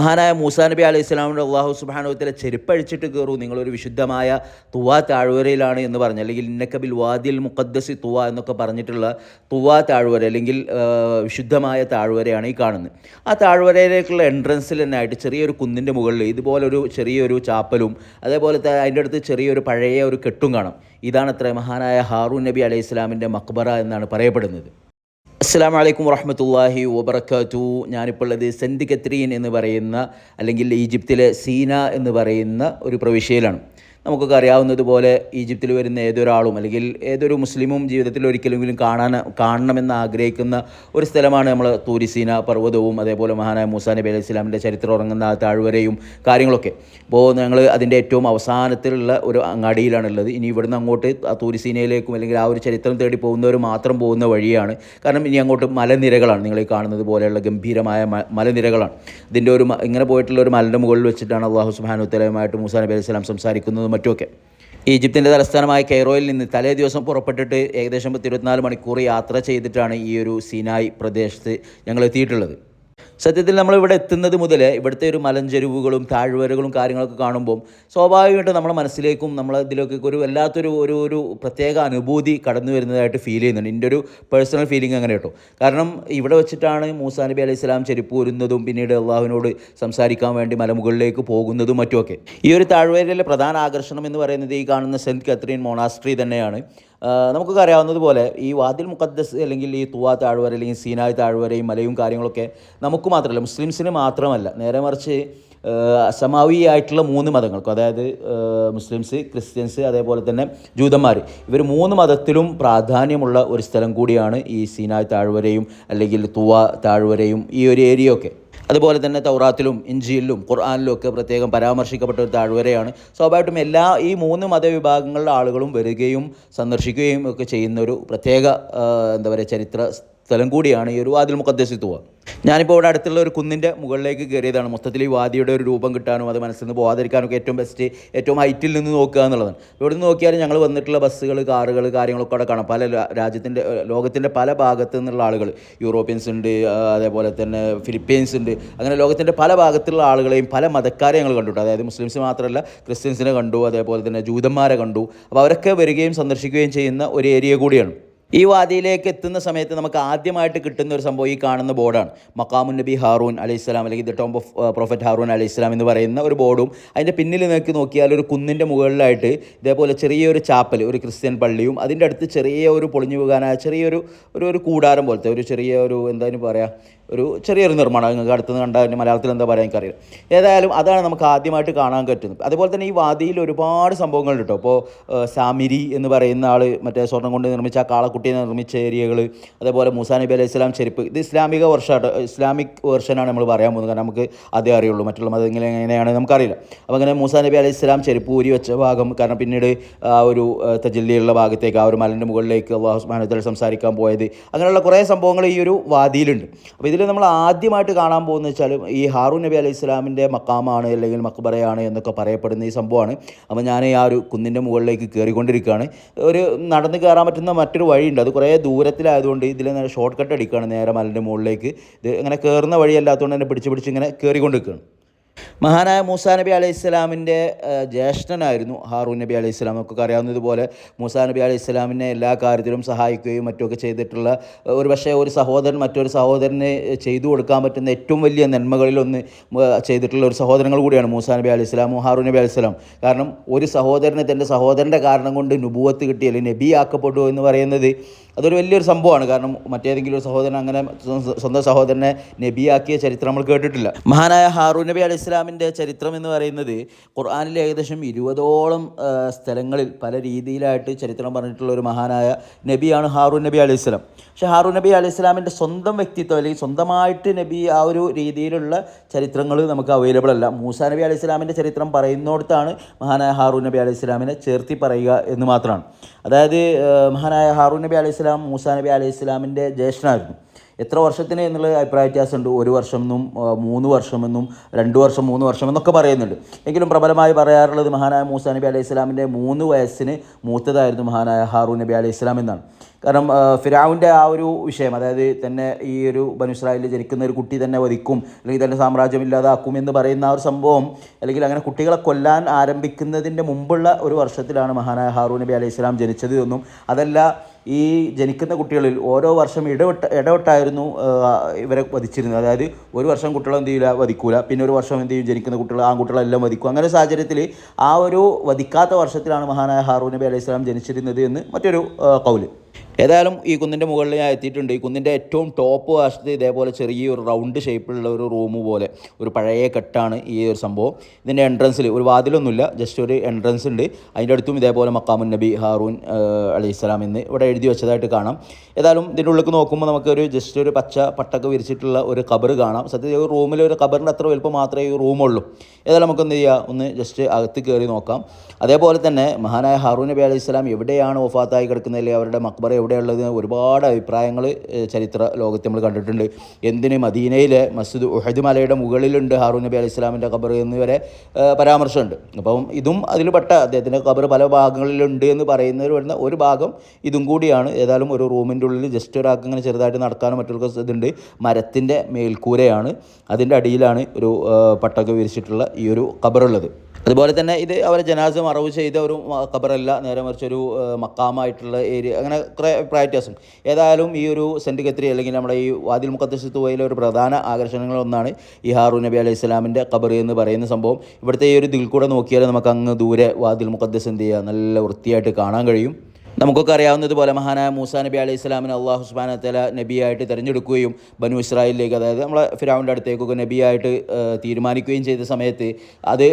മഹാനായ മൂസാ നബി അലൈഹി സ്വലാമിന്റെ അള്ളാഹു സുബാനുവത്തിലെ ചെരുപ്പഴിച്ചിട്ട് കയറൂ നിങ്ങളൊരു വിശുദ്ധമായ തുവ താഴ്വരയിലാണ് എന്ന് പറഞ്ഞു. അല്ലെങ്കിൽ ഇന്നക്കബിൽ വാദിൽ മുഖദ്ദസി തുവ എന്നൊക്കെ പറഞ്ഞിട്ടുള്ള തുവ താഴ്വര അല്ലെങ്കിൽ വിശുദ്ധമായ താഴ്വരയാണ് ഈ കാണുന്നത്. ആ താഴ്വരയിലേക്കുള്ള എൻട്രൻസിൽ തന്നെ ആയിട്ട് ചെറിയൊരു കുന്നിന്റെ മുകളിൽ ഇതുപോലൊരു ചെറിയൊരു ചാപ്പലും അതേപോലെ അതിന്റെ അടുത്ത് ചെറിയൊരു പഴയ ഒരു കെട്ടും കാണാം. ഇതാണ് അത്ര മഹാനായ ഹാറൂൻ നബി അലൈഹി സ്വലാമിന്റെ മക്ബറ എന്നാണ് പറയപ്പെടുന്നത്. അസ്സാം വലൈക്കും വറഹമത്തല്ലാഹി വബർക്കാത്തു ഞാനിപ്പോൾ ഉള്ളത് സെന്റ് കത്രീൻ എന്ന് പറയുന്ന അല്ലെങ്കിൽ ഈജിപ്തിലെ സീന എന്ന് പറയുന്ന ഒരു പ്രവിശ്യയിലാണ്. നമുക്കൊക്കെ അറിയാവുന്നതുപോലെ ഈജിപ്തിൽ വരുന്ന ഏതൊരാളും അല്ലെങ്കിൽ ഏതൊരു മുസ്ലിമും ജീവിതത്തിൽ ഒരിക്കലെങ്കിലും കാണാൻ കാണണമെന്ന് ആഗ്രഹിക്കുന്ന ഒരു സ്ഥലമാണ് നമ്മൾ തൂരിസീന പർവതവും അതേപോലെ മഹാനായ മൂസാ നബി അലൈഹി ഇസ്ലാമിന്റെ ചരിത്രം ഉറങ്ങുന്ന ആ താഴ്വരയും കാര്യങ്ങളൊക്കെ. അപ്പോൾ ഞങ്ങൾ അതിന്റെ ഏറ്റവും അവസാനത്തിലുള്ള ഒരു അങ്ങാടിയിലാണുള്ളത്. ഇനി ഇവിടുന്ന് അങ്ങോട്ട് ആ തൂരിസീനയിലേക്കും അല്ലെങ്കിൽ ആ ഒരു ചരിത്രം തേടി പോകുന്നവർ മാത്രം പോകുന്ന വഴിയാണ്. കാരണം ഇനി അങ്ങോട്ട് മലനിരകളാണ് നിങ്ങൾ കാണുന്നത് പോലെയുള്ള ഗംഭീരമായ മലനിരകളാണ്. ഇതിന്റെ ഒരു ഇങ്ങനെ പോയിട്ടുള്ള ഒരു മലന്റെ മുകളിൽ വെച്ചിട്ടാണ് അള്ളാഹു സുബാനുത്തലയുമായിട്ട് മൂസാ നബി അലൈഹി സ്വലാം സംസാരിക്കുന്നതും. മറ്റുമൊക്കെ. ഈജിപ്തിന്റെ തലസ്ഥാനമായ കെയ്റോയിൽ നിന്ന് തലേ ദിവസം പുറപ്പെട്ടിട്ട് ഏകദേശം പത്ത് ഇരുപത്തിനാല് മണിക്കൂർ യാത്ര ചെയ്തിട്ടാണ് ഈ ഒരു സീനായ് പ്രദേശത്ത് ഞങ്ങൾ എത്തിയിട്ടുള്ളത്. സത്യത്തിൽ നമ്മൾ ഇവിടെ എത്തുന്നത് മുതൽ ഇവിടുത്തെ ഒരു മലഞ്ചെരുവുകളും താഴ്വരകളും കാര്യങ്ങളൊക്കെ കാണുമ്പോൾ സ്വാഭാവികമായിട്ടും നമ്മുടെ മനസ്സിലേക്കും നമ്മൾ ഇതിലൊക്കെ ഒരു വല്ലാത്തൊരു ഒരു ഒരു പ്രത്യേക അനുഭൂതി കടന്നു വരുന്നതായിട്ട് ഫീൽ ചെയ്യുന്നുണ്ട്. എന്റെ ഒരു പേഴ്സണൽ ഫീലിംഗ് അങ്ങനെ കേട്ടോ. കാരണം ഇവിടെ വെച്ചിട്ടാണ് മൂസാ നബി അലൈഹി സ്വലാം ചെരുപ്പ് ഊരുന്നതും പിന്നീട് അള്ളാഹുവിനോട് സംസാരിക്കാൻ വേണ്ടി മലമുകളിലേക്ക് പോകുന്നതും മറ്റുമൊക്കെ. ഈ ഒരു താഴ്വരയിലെ പ്രധാന ആകർഷണം എന്ന് പറയുന്നത് ഈ കാണുന്ന സെന്റ് കത്രീൻ മൊണാസ്ട്രി തന്നെയാണ്. നമുക്കൊക്കെ അറിയാവുന്നതുപോലെ ഈ വാതിൽ മുഖദ്ദസ് അല്ലെങ്കിൽ ഈ തുവാ താഴ്വര അല്ലെങ്കിൽ സീനായ് താഴ്വരയും മലയും കാര്യങ്ങളൊക്കെ നമുക്ക് മാത്രമല്ല മുസ്ലിംസിന് മാത്രമല്ല നേരെ മറിച്ച് അസമാവിയായിട്ടുള്ള മൂന്ന് മതങ്ങൾക്കും അതായത് മുസ്ലിംസ് ക്രിസ്ത്യൻസ് അതേപോലെ തന്നെ ജൂതന്മാർ ഇവർ മൂന്ന് മതത്തിലും പ്രാധാന്യമുള്ള ഒരു സ്ഥലം കൂടിയാണ് ഈ സീനായ് താഴ്വരയും അല്ലെങ്കിൽ തുവാ താഴ്വരയും ഈ ഒരു ഏരിയ ഒക്കെ അതുപോലെ തന്നെ തൗറാത്തിലും ഇഞ്ചിയിലും ഖുർആാനിലും ഒക്കെ പ്രത്യേകം പരാമർശിക്കപ്പെട്ട ഒരു താഴ്വരയാണ്. സ്വാഭാവികമായിട്ടും എല്ലാ ഈ മൂന്ന് മതവിഭാഗങ്ങളിലെ ആളുകളും വരികയും സന്ദർശിക്കുകയും ഒക്കെ ചെയ്യുന്ന ഒരു പ്രത്യേക എന്താ പറയുക ചരിത്ര സ്ഥലം കൂടിയാണ് ഈ ഒരു വാതിൽ മുഖദ്സിത്തുവ. ഞാനിപ്പോൾ ഇവിടെ അടുത്തുള്ള ഒരു കുന്നിന്റെ മുകളിലേക്ക് കയറിയതാണ്. മൊത്തത്തിൽ ഈ വാദിയുടെ ഒരു രൂപം കിട്ടാനും അത് മനസ്സിൽ നിന്ന് പോകാതിരിക്കാനൊക്കെ ഏറ്റവും ബെസ്റ്റ് ഏറ്റവും ഹൈറ്റിൽ നിന്ന് നോക്കുക എന്നുള്ളതാണ്. ഇവിടെ നിന്ന് നോക്കിയാൽ ഞങ്ങൾ വന്നിട്ടുള്ള ബസ്സുകൾ കാറുകൾ കാര്യങ്ങളൊക്കെ അവിടെ കാണാം. പല രാജ്യത്തിന്റെ ലോകത്തിന്റെ പല ഭാഗത്തു നിന്നുള്ള ആളുകൾ. യൂറോപ്യൻസ് ഉണ്ട് അതേപോലെ തന്നെ ഫിലിപ്പീൻസ് ഉണ്ട്. അങ്ങനെ ലോകത്തിന്റെ പല ഭാഗത്തുള്ള ആളുകളെയും പല മതക്കാരെ ഞങ്ങൾ കണ്ടുട്ടോ അതായത് മുസ്ലിംസ് മാത്രമല്ല ക്രിസ്ത്യൻസിനെ കണ്ടു അതേപോലെ തന്നെ ജൂതന്മാരെ കണ്ടു. അപ്പോൾ അവരൊക്കെ വരികയും സന്ദർശിക്കുകയും ചെയ്യുന്ന ഒരു ഏരിയ കൂടിയാണ്. ഈ വാദിയിലേക്ക് എത്തുന്ന സമയത്ത് നമുക്ക് ആദ്യമായിട്ട് കിട്ടുന്ന ഒരു സംഭവം ഈ കാണുന്ന ബോർഡാണ്. മക്കാമുൻ നബി ഹാറൂൻ അലൈഹി ഇസ്ലാം അല്ലെങ്കിൽ the tomb of prophet Haroon അലൈഹി ഇസ്ലാം എന്ന് പറയുന്ന ഒരു ബോർഡും അതിന്റെ പിന്നിൽ നോക്കി നോക്കിയാൽ ഒരു കുന്നിന്റെ മുകളിലായിട്ട് ഇതേപോലെ ചെറിയൊരു ചാപ്പൽ ഒരു ക്രിസ്ത്യൻ പള്ളിയും അതിന്റെ അടുത്ത് ചെറിയ ഒരു പൊളിഞ്ഞു പോകാനായ ചെറിയൊരു ഒരു ഒരു കൂടാരം പോലത്തെ ഒരു ചെറിയ ഒരു എന്തായാലും പറയുക ഒരു ചെറിയൊരു നിർമ്മാണം നിങ്ങൾക്ക് അടുത്തുനിന്ന് കണ്ടാൽ അതിന്റെ മലയാളത്തിൽ എന്താ പറയുക എനിക്കറിയില്ല. ഏതായാലും അതാണ് നമുക്ക് ആദ്യമായിട്ട് കാണാൻ പറ്റുന്നത്. അതുപോലെ തന്നെ ഈ വാദിയിൽ ഒരുപാട് സംഭവങ്ങളുണ്ട് കേട്ടോ. അപ്പോൾ സാമിരി എന്ന് പറയുന്ന ആൾ മറ്റേ സ്വർണം കൊണ്ട് നിർമ്മിച്ച ആ കാളക്കുട്ടിയെ നിർമ്മിച്ച ഏരിയകൾ അതേപോലെ മൂസാ നബി അലൈഹി സ്വലാം ചെരുപ്പ്. ഇത് ഇസ്ലാമിക വർഷമായിട്ട് ഇസ്ലാമിക് വേർഷനാണ് നമ്മൾ പറയാൻ പോകുന്നത്. കാരണം നമുക്ക് അതേ അറിയുള്ളൂ. മറ്റുള്ള മതങ്ങൾ എങ്ങനെയാണ് നമുക്കറിയില്ല. അപ്പോൾ അങ്ങനെ മൂസാ നബി അലൈഹി സ്വലാം ചെരുപ്പ് ഊരി വെച്ച ഭാഗം കാരണം പിന്നീട് ആ ഒരു തജല്ലിയുള്ള ഭാഗത്തേക്ക് ആ ഒരു മലന്റെ മുകളിലേക്ക് അള്ളാഹു സംസാരിക്കാൻ പോയത്. അങ്ങനെയുള്ള കുറേ സംഭവങ്ങൾ ഈ ഒരു വാദിയിലുണ്ട്. അപ്പോൾ ഇതിൽ നമ്മൾ ആദ്യമായിട്ട് കാണാൻ പോകുന്നത് വെച്ചാൽ ഈ ഹാറൂൻ നബി അലൈഹി സ്വലാമിന്റെ മക്കാമാണ് അല്ലെങ്കിൽ മക്ബറയാണ് എന്നൊക്കെ പറയപ്പെടുന്ന ഈ സംഭവമാണ്. അപ്പോൾ ഞാൻ ആ ഒരു കുന്നിന്റെ മുകളിലേക്ക് കയറിക്കൊണ്ടിരിക്കുകയാണ്. ഒരു നടന്ന് കയറാൻ പറ്റുന്ന മറ്റൊരു വഴിയുണ്ട്. അത് കുറേ ദൂരത്തിലായതുകൊണ്ട് ഇതിൽ നേരെ ഷോർട്ട് കട്ട് അടിക്കുകയാണ് നേരെ മലന്റെ മുകളിലേക്ക്. ഇത് ഇങ്ങനെ കയറുന്ന വഴിയല്ലാത്തതുകൊണ്ട് തന്നെ പിടിച്ച് പിടിച്ച് ഇങ്ങനെ കയറിക്കൊണ്ടിരിക്കുകയാണ് മഹാനായ മൂസാ നബി അലൈഹി ഇസ്ലാമിന്റെ ജ്യേഷ്ഠനായിരുന്നു ഹാറൂൻ നബി അലൈഹി ഇസ്ലാം നമുക്കൊക്കെ അറിയാവുന്നതുപോലെ മൂസാ നബി അലൈഹി ഇസ്ലാമിനെ എല്ലാ കാര്യത്തിലും സഹായിക്കുകയും മറ്റുമൊക്കെ ചെയ്തിട്ടുള്ള ഒരു പക്ഷേ ഒരു സഹോദരൻ മറ്റൊരു സഹോദരന് ചെയ്തു കൊടുക്കാൻ പറ്റുന്ന ഏറ്റവും വലിയ നന്മകളിലൊന്ന് ചെയ്തിട്ടുള്ള ഒരു സഹോദരങ്ങൾ കൂടിയാണ് മൂസാ നബി അലൈഹി ഇസ്ലാമും ഹാറൂൻ നബി അലൈഹി ഇസ്ലാം കാരണം ഒരു സഹോദരന് തന്റെ സഹോദരന്റെ കാരണം കൊണ്ട് നുബുവത്ത് കിട്ടി അല്ലെങ്കിൽ നബി ആക്കപ്പെട്ടു എന്ന് പറയുന്നത് അതൊരു വലിയൊരു സംഭവമാണ്. കാരണം മറ്റേതെങ്കിലും ഒരു സഹോദരൻ അങ്ങനെ സ്വ- സ്വന്തം സഹോദരനെ നബിയാക്കിയ ചരിത്രം നമ്മൾ കേട്ടിട്ടില്ല. മഹാനായ ഹാറൂ നബി അലി ഇസ്ലാമിന്റെ ചരിത്രം എന്ന് പറയുന്നത് ഖുർആാനിൽ ഏകദേശം ഇരുപതോളം സ്ഥലങ്ങളിൽ പല രീതിയിലായിട്ട് ചരിത്രം പറഞ്ഞിട്ടുള്ള ഒരു മഹാനായ നബിയാണ് ഹാറൂ നബി അലി ഇസ്ലാം പക്ഷേ ഹാറൂ നബി അലി ഇസ്ലാമിന്റെ സ്വന്തം വ്യക്തിത്വം അല്ലെങ്കിൽ സ്വന്തമായിട്ട് നബി ആ ഒരു രീതിയിലുള്ള ചരിത്രങ്ങൾ നമുക്ക് അവൈലബിൾ അല്ല. മൂസ നബി അലി ഇസ്ലാമിന്റെ ചരിത്രം പറയുന്നിടത്താണ് മഹാനായ ഹാറൂ നബി അലി ഇസ്ലാമിനെ ചേർത്തി പറയുക എന്ന് മാത്രമാണ്. അതായത് മഹാനായ ഹാറൂ നബി അലൈഹി സ്വലാം മൂസാ നബി അലൈഹി ഇസ്ലാമിന്റെ ജ്യേഷ്ഠനായിരുന്നു. എത്ര വർഷത്തിന് എന്നുള്ള അഭിപ്രായ വ്യത്യാസമുണ്ട്. ഒരു വർഷം എന്നും മൂന്ന് വർഷമെന്നും രണ്ട് വർഷം മൂന്ന് വർഷം എന്നൊക്കെ പറയുന്നുണ്ട്. എങ്കിലും പ്രബലമായി പറയാറുള്ളത് മഹാനായ മൂസ നബി അലൈഹി ഇസ്ലാമിന്റെ മൂന്ന് വയസ്സിന് മൂത്തതായിരുന്നു മഹാനായ ഹാറൂ നബി അലൈഹി ഇസ്ലാം എന്നാണ്. കാരണം ഫിറാവിന്റെ ആ ഒരു വിഷയം അതായത് തന്നെ ഈ ഒരു ബനുസ്രായിൽ ജനിക്കുന്ന ഒരു കുട്ടി തന്നെ വധിക്കും അല്ലെങ്കിൽ തന്നെ സാമ്രാജ്യം ഇല്ലാതാക്കും എന്ന് പറയുന്ന ആ ഒരു സംഭവം അല്ലെങ്കിൽ അങ്ങനെ കുട്ടികളെ കൊല്ലാൻ ആരംഭിക്കുന്നതിന്റെ മുമ്പുള്ള ഒരു വർഷത്തിലാണ് മഹാനായ ഹാറൂ നബി അലൈഹി ഇസ്ലാം ജനിച്ചത് എന്നും അതല്ല ഈ ജനിക്കുന്ന കുട്ടികളിൽ ഓരോ വർഷം ഇടവിട്ട ഇടവിട്ടായിരുന്നു ഇവരെ വധിച്ചിരുന്നത്. അതായത് ഒരു വർഷം കുട്ടികളെ എന്ത് ചെയ്യില്ല വധിക്കൂല. പിന്നെ ഒരു വർഷം എന്ത് ചെയ്യും ജനിക്കുന്ന കുട്ടികൾ ആൺകുട്ടികളെല്ലാം വധിക്കും. അങ്ങനെ ഒരു സാഹചര്യത്തിൽ ആ ഒരു വധിക്കാത്ത വർഷത്തിലാണ് മഹാനായ ഹാറൂ നബി അലൈഹി സ്വലാം ജനിച്ചിരുന്നത് എന്ന് മറ്റൊരു കൗൽ. ഏതായാലും ഈ കുന്നിന്റെ മുകളിൽ ഞാൻ എത്തിയിട്ടുണ്ട്. ഈ കുന്നിന്റെ ഏറ്റവും ടോപ്പ് വശത്ത് ഇതേപോലെ ചെറിയൊരു റൗണ്ട് ഷേപ്പിലുള്ള ഒരു റൂം പോലെ ഒരു പഴയ കെട്ടാണ് ഈ ഒരു സംഭവം. ഇതിന്റെ എൻട്രൻസിൽ ഒരു വാതിലൊന്നുമില്ല ജസ്റ്റ് ഒരു എൻട്രൻസ് ഉണ്ട്. അതിന്റെ അടുത്തും ഇതേപോലെ മക്കാമുൻ നബി ഹാറൂൻ അലി ഇസ്ലാം എന്ന് ഇവിടെ എഴുതി വെച്ചതായിട്ട് കാണാം. ഏതായാലും ഇതിന്റെ ഉള്ളിലേക്ക് നോക്കുമ്പോൾ നമുക്കൊരു ജസ്റ്റ് ഒരു പച്ച പട്ടൊക്കെ വിരിച്ചിട്ടുള്ള ഒരു കബർ കാണാം. സത്യത്തിൽ ഒരു റൂമിൽ ഒരു കബറിന്റെ അത്ര വലുപ്പം മാത്രമേ ഈ റൂമുള്ളൂ ഏതായാലും നമുക്ക് എന്ത് ചെയ്യാം ഒന്ന് ജസ്റ്റ് അകത്ത് കയറി നോക്കാം. അതേപോലെ തന്നെ മഹാനായ ഹാറൂൻ നബി അലൈഹി സ്വലാം എവിടെയാണ് ഒഫാത്തായി കിടക്കുന്നത്? അല്ലെങ്കിൽ അവരുടെ മക്ബറ എവിടെയുള്ളത് ഒരുപാട് അഭിപ്രായങ്ങൾ ചരിത്ര ലോകത്ത് നമ്മൾ കണ്ടിട്ടുണ്ട്. എന്തിന് മദീനയിലെ മസ്ജിദ് ഉഹദ് മലയുടെ മുകളിലുണ്ട് ഹാറൂൻ നബി അലൈഹി ഇസ്ലാമിന്റെ ഖബർ എന്നിവരെ പരാമർശമുണ്ട്. അപ്പം ഇതും അതിൽപ്പെട്ട പെട്ട അദ്ദേഹത്തിന്റെ ഖബർ പല ഭാഗങ്ങളിലുണ്ട് എന്ന് പറയുന്നവർ വരുന്ന ഒരു ഭാഗം ഇതും കൂടിയാണ്. ഏതായാലും ഒരു റൂമിന്റെ ഉള്ളിൽ ജസ്റ്റ് ഒരാൾക്ക് ഇങ്ങനെ ചെറുതായിട്ട് നടക്കാനും മറ്റുള്ള ഇതുണ്ട്. മരത്തിന്റെ മേൽക്കൂരയാണ്. അതിന്റെ അടിയിലാണ് ഒരു പട്ടൊക്കെ വിരിച്ചിട്ടുള്ള ഈ ഒരു ഖബറുള്ളത്. അതുപോലെ തന്നെ ഇത് അവരെ ജനാസ മറവ് ചെയ്ത ഒരു ഖബറല്ല നേരെ മറിച്ച് ഒരു ഏഹ്, മക്കാമായിട്ടുള്ള ഏരിയ അങ്ങനെ കുറേ പ്രാക്ടീസും ഏതായാലും ഈ ഒരു സെന്റ് കത്രി അല്ലെങ്കിൽ നമ്മുടെ ഈ വാതിൽ മുഖദ്ദസ് തുവയിലെ ഒരു പ്രധാന ആകർഷണങ്ങളൊന്നാണ് ഈ ഹാറു നബി അലൈഹി സ്വലാമിന്റെ ഖബർ എന്ന് പറയുന്ന സംഭവം. ഇവിടുത്തെ ഈ ഒരു ഇതിൽ കൂടെ നോക്കിയാൽ നമുക്ക് അങ്ങ് ദൂരെ വാതിൽ മുഖദ്ദസ് എന്ത് ചെയ്യുക? നല്ല വൃത്തിയായിട്ട് കാണാൻ കഴിയും. നമുക്കൊക്കെ അറിയാവുന്നതുപോലെ മഹാനായ മൂസ നബി അലൈഹി സ്വലാമിനെ അള്ളാഹു സുബാന തല നബിയായിട്ട് തിരഞ്ഞെടുക്കുകയും ബനു ഇസ്രായേലിലേക്ക് അതായത് നമ്മളെ ഫിറാവിന്റെ അടുത്തേക്കൊക്കെ നബിയായിട്ട് തീരുമാനിക്കുകയും ചെയ്ത സമയത്ത് അത്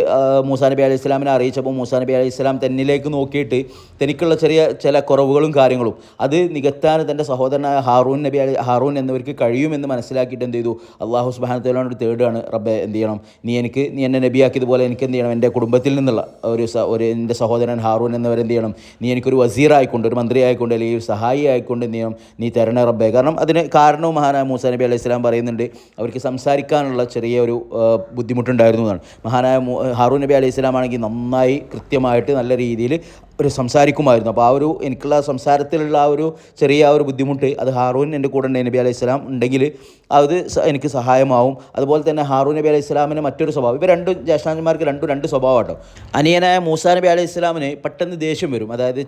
മൂസാ നബി അലൈഹി സ്വലാമിനെ അറിയിച്ചപ്പോൾ മൂസ നബി അലൈഹി സ്വലാം തന്നിലേക്ക് നോക്കിയിട്ട് തനിക്കുള്ള ചെറിയ ചില കുറവുകളും കാര്യങ്ങളും അത് നികത്താൻ തന്റെ സഹോദരനായ ഹാറൂൻ നബി അലി ഹാറൂൻ എന്നിവർക്ക് കഴിയുമെന്ന് മനസ്സിലാക്കിയിട്ട് എന്ത് ചെയ്തു? അള്ളാഹു സുബാന തലോട് തേടുകയാണ് റബ്ബെ എന്ത് ചെയ്യണം? നീ എനിക്ക് നീ എന്നെ നബിയാക്കിയതുപോലെ എനിക്ക് എന്ത് ചെയ്യണം? എന്റെ കുടുംബത്തിൽ നിന്നുള്ള ഒരു ഒരു എന്റെ സഹോദരൻ ഹാറൂൻ എന്നിവരെന്ത് ചെയ്യണം? നീ എനിക്കൊരു വസീറായിക്കൊണ്ട് ഒരു മന്ത്രി ആയിക്കൊണ്ട് അല്ലെങ്കിൽ സഹായി ആയിക്കൊണ്ട് നീ നീ തരണ റബ്ബേ. കാരണം അതിന് കാരണവും മഹാനായ മൂസ നബി അലൈഹി സ്വലാം പറയുന്നുണ്ട് അവർക്ക് സംസാരിക്കാനുള്ള ചെറിയ ഒരു ബുദ്ധിമുട്ടുണ്ടായിരുന്നു എന്നാണ്. മഹാനായ ഹാറൂൻ നബി അലൈഹി സ്വലാം ആണെങ്കിൽ നന്നായി കൃത്യമായിട്ട് നല്ല രീതിയിൽ ഒരു സംസാരിക്കുമായിരുന്നു. അപ്പോൾ ആ ഒരു എനിക്കുള്ള സംസാരത്തിലുള്ള ആ ഒരു ചെറിയ ആ ഒരു ബുദ്ധിമുട്ട് അത് ഹാറൂൻ എന്റെ കൂടെ ഉണ്ട് നബി അലൈഹി സ്വലാം ഉണ്ടെങ്കിൽ അത് എനിക്ക് സഹായമാവും. അതുപോലെ തന്നെ ഹാറൂൻ നബി അലൈഹി സ്വലാമിന് മറ്റൊരു സ്വഭാവം ഇവർ രണ്ടും ജ്യേഷ്ഠാന്മാർക്ക് രണ്ടും രണ്ട് സ്വഭാവം കേട്ടോ അനിയനായ മൂസാ നബി അലൈഹി സ്വലാമിന് പെട്ടെന്ന് ദേഷ്യം വരും. അതായത്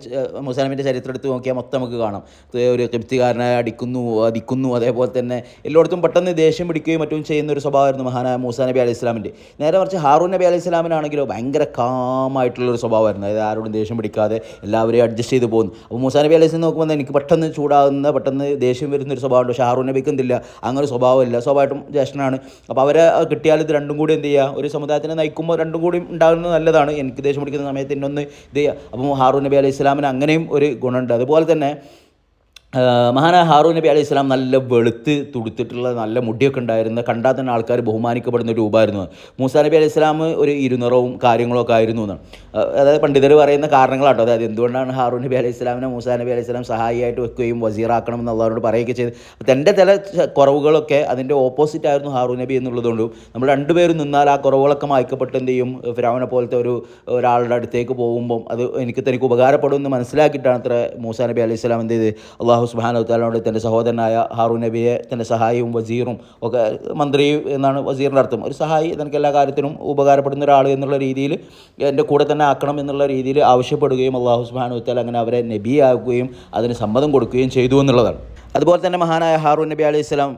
മൂസാ നബിന്റെ ചരിത്രം എടുത്ത് നോക്കിയാൽ മൊത്തം നമുക്ക് കാണാം. ഒരു കൃപ്തികാരനായ അടിക്കുന്നു അടിക്കുന്നു അതേപോലെ തന്നെ എല്ലായിടത്തും പെട്ടെന്ന് ദേഷ്യം പിടിക്കുകയും മറ്റും ചെയ്യുന്ന ഒരു സ്വഭാവമായിരുന്നു മഹാനായ മൂസാ നബി അലൈഹി സ്വലാമിന്റെ. നേരെ മറിച്ച് ഹാറൂൻ നബി അലൈഹി സ്വലാമിനാണെങ്കിലോ ഭയങ്കര കാമായിട്ടുള്ളൊരു സ്വഭാവമായിരുന്നു. അതായത് ആരോടും ദേഷ്യം പിടിക്കാതെ എല്ലാവരെയും അഡ്ജസ്റ്റ് ചെയ്ത് പോകുന്നു. അപ്പോൾ മൂസാ നബി അലൈഹി നോക്കുമ്പോൾ എനിക്ക് പെട്ടെന്ന് ചൂടാകുന്ന പെട്ടെന്ന് ദേഷ്യം വരുന്ന ഒരു സ്വഭാവമുണ്ട്. പക്ഷേ ഹാറൂൻ നബിക്ക് എന്തില്ല? അങ്ങനെ സ്വഭാവമില്ല സ്വാഭാവികമായിട്ടും ജ്യേഷ്ഠനാണ്. അപ്പോൾ അവരെ കിട്ടിയാൽ ഇത് രണ്ടും കൂടി എന്ത് ചെയ്യുക ഒരു സമുദായത്തിനെ നയിക്കുമ്പോൾ രണ്ടും കൂടി ഉണ്ടാകുന്നത് നല്ലതാണ്. എനിക്ക് ദേഷ്യം പിടിക്കുന്ന സമയത്ത് എന്നൊന്ന് ഇത് ചെയ്യുക അപ്പോൾ ഹാറൂൻ നബി അലൈഹി സ്വലാമിന് അങ്ങനെയും ഒരു ഗുണമുണ്ട്. അതുപോലെ തന്നെ മഹാനായ ഹാറൂ നബി അലൈഹി സ്വലാം നല്ല വെളുത്ത് തുടുത്തിട്ടുള്ള നല്ല മുടിയൊക്കെ ഉണ്ടായിരുന്ന കണ്ടാൽ തന്നെ ആൾക്കാർ ബഹുമാനിക്കപ്പെടുന്ന ഒരു രൂപമായിരുന്നു. മൂസാ നബി അലൈഹി സ്വലാം ഒരു ഇരുനിറവും കാര്യങ്ങളൊക്കെ ആയിരുന്നു എന്നാണ്. അതായത് പണ്ഡിതർ പറയുന്ന കാരണങ്ങളാട്ടോ. അതായത് എന്തുകൊണ്ടാണ് ഹാറൂ നബി അലൈഹി സ്വലാമിനെ മൂസാ നബി അലൈഹി സ്വലാം സഹായിയായിട്ട് വെക്കുകയും വസീറാക്കണം എന്നുള്ളവരോട് പറയുകയൊക്കെ ചെയ്ത്. തന്റെ ചില കുറവുകളൊക്കെ അതിന്റെ ഓപ്പോസിറ്റ് ആയിരുന്നു ഹാറൂ നബി എന്നുള്ളതുകൊണ്ടും നമ്മൾ രണ്ടുപേരും നിന്നാൽ ആ കുറവുകളൊക്കെ മായ്ക്കപ്പെട്ട് എന്ത് ചെയ്യും? ഫിരാവിനെ പോലത്തെ ഒരു ഒരാളുടെ അടുത്തേക്ക് പോകുമ്പം അത് എനിക്ക് തനിക്ക് ഉപകാരപ്പെടുമെന്ന് മനസ്സിലാക്കിയിട്ടാണ് അത്ര മൂസാ നബി അലൈഹി സ്വലാം എന്ത് ചെയ്ത്? അള്ളാഹു സുബാന താലോട് തന്റെ സഹോദരനായ ഹാറു നബിയെ തന്റെ സഹായിയും വസീറും ഒക്കെ മന്ത്രി എന്നാണ് വസീറിന്റെ അർത്ഥം. ഒരു സഹായി തനിക്ക് എല്ലാ കാര്യത്തിനും ഉപകാരപ്പെടുന്ന ഒരാൾ എന്നുള്ള രീതിയിൽ എന്റെ കൂടെ തന്നെ ആക്കണം എന്നുള്ള രീതിയിൽ ആവശ്യപ്പെടുകയും അള്ളാഹു സുബാന താൽ അങ്ങനെ അവരെ നബിയാക്കുകയും അതിന് സമ്മതം കൊടുക്കുകയും ചെയ്തു എന്നുള്ളതാണ്. അതുപോലെ തന്നെ മഹാനായ ഹാറൂൻ നബി അലൈഹി ഇസ്ലാം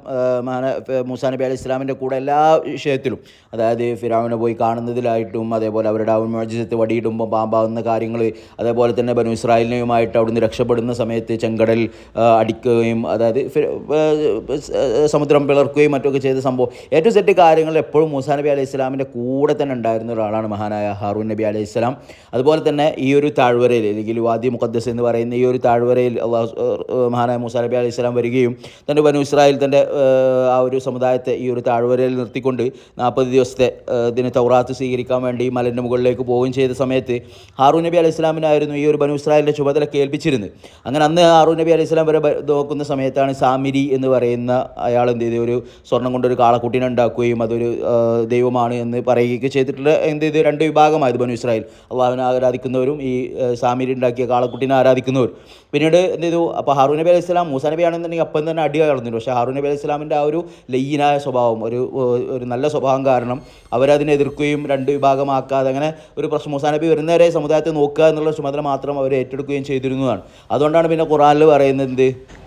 മഹാന മൂസാ നബി അലൈഹി ഇസ്ലാമിന്റെ കൂടെ എല്ലാ വിഷയത്തിലും അതായത് ഫിറാവിനെ പോയി കാണുന്നതിലായിട്ടും അതേപോലെ അവരുടെ ആ മോചിതത്തെ വടിയിടുമ്പോൾ പാമ്പാവുന്ന കാര്യങ്ങൾ അതേപോലെ തന്നെ ബനു ഇസ്രായേലിനെയുമായിട്ട് അവിടുന്ന് രക്ഷപ്പെടുന്ന സമയത്ത് ചെങ്കടൽ അടിക്കുകയും അതായത് സമുദ്രം പിളർക്കുകയും മറ്റൊക്കെ ചെയ്ത സംഭവം. ഏറ്റവും സെറ്റ് കാര്യങ്ങൾ എപ്പോഴും മൂസാ നബി അലൈഹി ഇസ്ലാമിന്റെ കൂടെ തന്നെ ഉണ്ടായിരുന്ന ഒരാളാണ് മഹാനായ ഹാറൂൻ നബി അലൈഹി ഇസ്ലാം അതുപോലെ തന്നെ ഈ ഒരു താഴ്വരയിൽ അല്ലെങ്കിൽ വാദി മുഖദ്ദസ് എന്ന് പറയുന്ന ഈ ഒരു താഴ്വരയിൽ മഹാനായ മൂസാ നബി അലൈഹി സ്വലാം ഇസ്ലാം വരികയും തന്റെ വനു ഇസ്രായേൽ തന്റെ ആ ഒരു സമുദായത്തെ ഈ ഒരു താഴ്വരയിൽ നിർത്തിക്കൊണ്ട് നാൽപ്പത് ദിവസത്തെ ഇതിനെ തൗറാത്ത് സ്വീകരിക്കാൻ വേണ്ടി മലന്റെ മുകളിലേക്ക് പോവുകയും ചെയ്ത സമയത്ത് ഹാറൂ നബി അലൈഹി ഇസ്ലാമിനായിരുന്നു ഈ ഒരു ബനു ഇസ്രായേലിന്റെ ചുമതല കേൾപ്പിച്ചിരുന്നത് അങ്ങനെ അന്ന് ഹാറൂ നബി അലൈഹി ഇസ്ലാം വരെ നോക്കുന്ന സമയത്താണ് സാമിരി എന്ന് പറയുന്ന അയാൾ എന്ത് ചെയ്തു ഒരു സ്വർണം കൊണ്ടൊരു കാളക്കുട്ടീനെ ഉണ്ടാക്കുകയും അതൊരു ദൈവമാണ് എന്ന് പറയുകയൊക്കെ ചെയ്തിട്ടുള്ള എന്ത് ചെയ്തു രണ്ട് വിഭാഗമായത് ബനു ഇസ്രായേൽ. അള്ളാഹുവിനെ ആരാധിക്കുന്നവരും ഈ സാമിരി ഉണ്ടാക്കിയ കാളക്കുട്ടീനെ ആരാധിക്കുന്നവരും. പിന്നീട് എന്ത് ചെയ്തു? അപ്പോൾ ഹാറൂ നബി അലൈഹി സ്വലാം മൂസാ നബി ആണെന്നുണ്ടെങ്കിൽ അപ്പം തന്നെ അടി കളഞ്ഞിരുന്നു പക്ഷേ ഹാറൂൻ നബി അലൈഹി ഇസ്ലാമിന്റെ ആ ഒരു ലയ്യനായ സ്വഭാവം ഒരു ഒരു നല്ല സ്വഭാവം കാരണം അവരതിനെ എതിർക്കുകയും രണ്ട് വിഭാഗമാക്കാതെ അങ്ങനെ ഒരു പ്രശ്നം മൂസാ നബി വരുന്നവരെ സമുദായത്തെ നോക്കുക എന്നുള്ള ചുമതല മാത്രം അവർ ഏറ്റെടുക്കുകയും ചെയ്തിരുന്നതാണ്. അതുകൊണ്ടാണ് പിന്നെ ഖുറാനിൽ പറയുന്നത്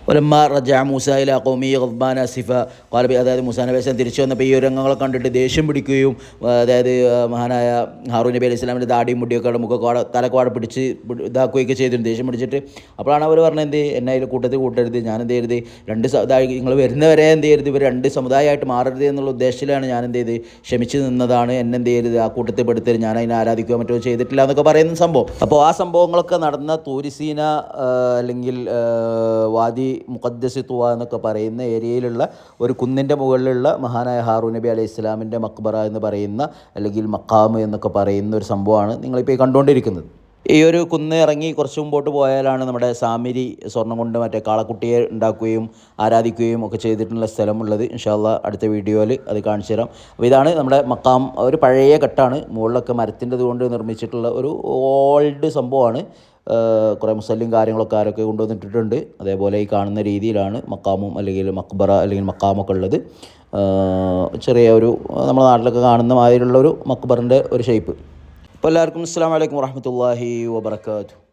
ഒലമ്മ റജ മൂസ ഇല ഖൗമി ഖദ്ബാൻ അസിഫ قال അതായത് മൂസാ നബി അലൈഹി തിരിച്ചു വന്നപ്പോൾ ഈ ഒരു രംഗങ്ങളെ കണ്ടിട്ട് ദേഷ്യം പിടിക്കുകയും അതായത് മഹാനായ ഹാറൂൻ നബി അലൈഹി സ്വലാമിന്റെ ദാടിയും മുടിയൊക്കെ മുഖക്കോട തലക്കോട പിടിച്ച് പിടി- ഇതാക്കുകയൊക്കെ ചെയ്തിരുന്നു. ദേഷ്യം പിടിച്ചിട്ട് അപ്പോഴാണ് അവർ പറഞ്ഞത് എന്ത്? എന്നെ അതിൽ കൂട്ടത്തിൽ കൂട്ടരുത് ഞാൻ എന്ത് ചെയ്യരുത്? രണ്ട് നിങ്ങൾ വരുന്നവരെ എന്ത് ചെയ്യരുത്? ഇവർ രണ്ട് സമുദായമായിട്ട് മാറരുത് എന്നുള്ള ഉദ്ദേശത്തിലാണ് ഞാൻ എന്ത് ചെയ്ത് ക്ഷമിച്ച് നിന്നതാണ് എന്നെ എന്ത് ചെയ്യരുത്? ആ കൂട്ടത്തിൽ പെടുത്തരുത് ഞാൻ അതിനെ ആരാധിക്കുകയോ മറ്റോ ചെയ്തിട്ടില്ല എന്നൊക്കെ പറയുന്ന സംഭവം. അപ്പോൾ ആ സംഭവങ്ങളൊക്കെ നടന്ന തൂരിസീന അല്ലെങ്കിൽ വാദി മുഖദ്ദസി തുവ എന്നൊക്കെ പറയുന്ന ഏരിയയിലുള്ള ഒരു കുന്നിന്റെ മുകളിലുള്ള മഹാനായ ഹാറൂൻ നബി അലൈഹി ഇസ്ലാമിന്റെ മക്ബറ എന്ന് പറയുന്ന അല്ലെങ്കിൽ മക്കാമ് എന്നൊക്കെ പറയുന്ന ഒരു സംഭവമാണ് നിങ്ങളിപ്പോൾ കണ്ടുകൊണ്ടിരിക്കുന്നത്. ഈ ഒരു കുന്ന് ഇറങ്ങി കുറച്ച് മുമ്പോട്ട് പോയാലാണ് നമ്മുടെ സാമിരി സ്വർണം കൊണ്ട് മറ്റേ കാളക്കുട്ടിയെ ഉണ്ടാക്കുകയും ആരാധിക്കുകയും ഒക്കെ ചെയ്തിട്ടുള്ള സ്ഥലമുള്ളത്. ഇൻഷാല്ല അടുത്ത വീഡിയോയിൽ അത് കാണിച്ചു തരാം. അപ്പോൾ ഇതാണ് നമ്മുടെ മക്കാം ഒരു പഴയ കെട്ടാണ്. മുകളിലൊക്കെ മരത്തിന്റെ കൊണ്ട് നിർമ്മിച്ചിട്ടുള്ള ഒരു ഓൾഡ് സംഭവമാണ്. കുറേ മുസ്ലിം കാര്യങ്ങളൊക്കെ ആരൊക്കെ കൊണ്ടുവന്നിട്ടിട്ടുണ്ട്. അതേപോലെ ഈ കാണുന്ന രീതിയിലാണ് മക്കാമും അല്ലെങ്കിൽ മക്ബറ അല്ലെങ്കിൽ മക്കാമൊക്കെ ഉള്ളത്. ചെറിയ ഒരു നമ്മുടെ നാട്ടിലൊക്കെ കാണുന്ന മാതിരിയുള്ള ഒരു മക്ബറിന്റെ ഒരു ഷേപ്പ് അപ്പോൾ എല്ലാവർക്കും അസ്സാം വലൈക്കും വാഹമത്തല്ലാഹി വാബർക്കാത്തു